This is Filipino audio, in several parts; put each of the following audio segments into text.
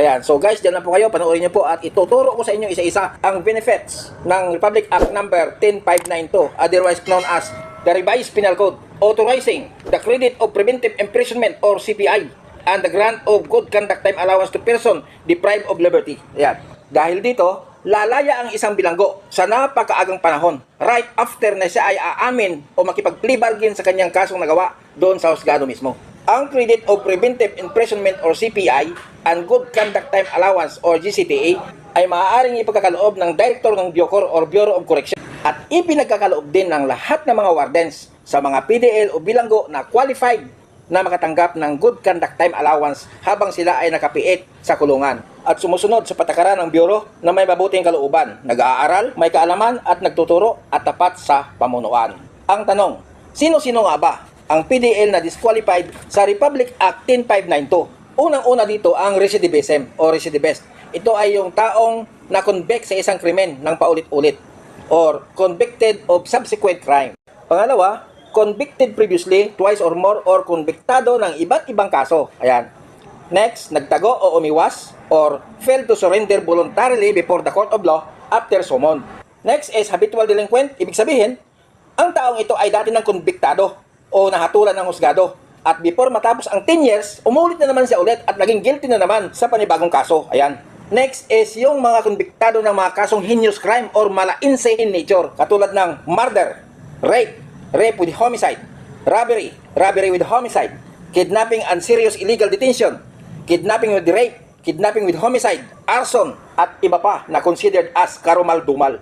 Ayan, so guys, dyan lang po kayo, panoorin niyo po at ituturo ko sa inyo isa-isa ang benefits ng Republic Act number 10592, otherwise known as the Revised Penal Code, authorizing the credit of preventive imprisonment or CPI and the grant of good conduct time allowance to person deprived of liberty. Ayan. Dahil dito, lalaya ang isang bilanggo sa napakaagang panahon right after na siya ay aamin o makipag-plea bargain sa kanyang kasong nagawa doon sa husgado mismo. Ang credit of preventive imprisonment or CPI and good conduct time allowance or GCTA ay maaaring ipagkakaloob ng director ng Biocor or Bureau of Correction at ipinagkakaloob din ng lahat ng mga wardens sa mga PDL o bilanggo na qualified na makatanggap ng good conduct time allowance habang sila ay nakapiit sa kulungan at sumusunod sa patakaran ng Bureau na may mabuting kalooban, nag-aaral, may kaalaman at nagtuturo at tapat sa pamunuan. Ang tanong, sino-sino nga ba ang PDL na disqualified sa Republic Act 10592? Unang-una dito ang recidivism o recidivist. Ito ay yung taong na-convict sa isang krimen ng paulit-ulit or convicted of subsequent crime. Pangalawa, convicted previously, twice or more, or konbiktado ng iba't ibang kaso. Ayan. Next, nagtago o umiwas or failed to surrender voluntarily before the court of law after summon. Next is habitual delinquent. Ibig sabihin, ang taong ito ay dati ng konbiktado o nahatulan ng husgado. At before matapos ang 10 years, umulit na naman siya ulit at naging guilty na naman sa panibagong kaso. Ayan. Next is yung mga konbiktado ng mga kasong heinous crime or malainse in nature. Katulad ng murder, rape, rape with homicide, robbery, robbery with homicide, kidnapping and serious illegal detention, kidnapping with rape, kidnapping with homicide, arson, at iba pa na considered as karumal-dumal.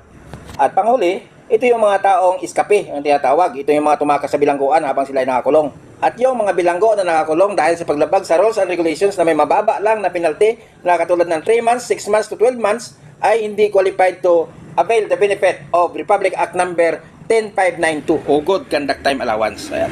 At panghuli, ito yung mga taong iskape ang tinatawag. Ito yung mga tumakas sa bilangguan habang sila ay nakakulong. At yung mga bilanggo na nakakulong dahil sa paglabag sa rules and regulations na may mababa lang na penalty na katulad ng 3 months, 6 months to 12 months ay hindi qualified to avail the benefit of Republic Act number 10592 o Good Conduct Time Allowance. Ayan.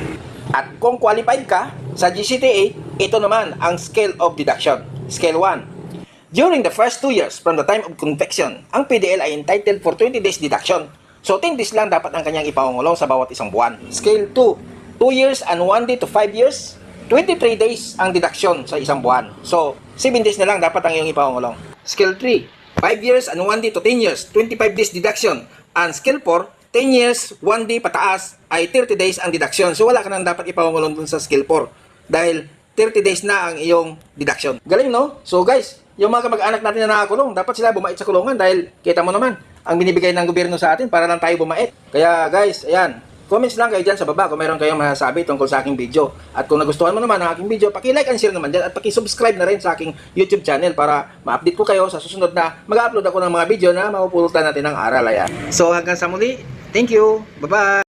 At kung qualified ka sa GCTA, ito naman ang scale of deduction. Scale 1. During the first 2 years from the time of conviction, ang PDL ay entitled for 20 days deduction. So 10 days lang dapat ang kanyang ipangungulong sa bawat isang buwan. Scale 2. 2 years and 1 day to 5 years, 23 days ang deduction sa isang buwan. So 7 days na lang dapat ang iyong ipangungulong. Scale 3. 5 years and 1 day to 10 years, 25 days deduction. And scale 4, 10 years, 1 day pataas ay 30 days ang deduction. So wala ka nang dapat ipangungulong dun sa scale 4 dahil 30 days na ang iyong deduction. Galing no? So guys, yung mga kamag-anak natin na nakakulong, dapat sila bumait sa kulungan dahil kita mo naman, ang binibigay ng gobyerno sa atin para lang tayo bumait. Kaya guys, ayan, comments lang kayo dyan sa baba kung mayroon kayong masasabi tungkol sa aking video. At kung nagustuhan mo naman ang aking video, paki-like and share naman dyan at paki-subscribe na rin sa aking YouTube channel para ma-update ko kayo sa susunod na mag-upload ako ng mga video na mapupulutan natin ng aral. Ayan. So hanggang sa muli, thank you. Bye-bye.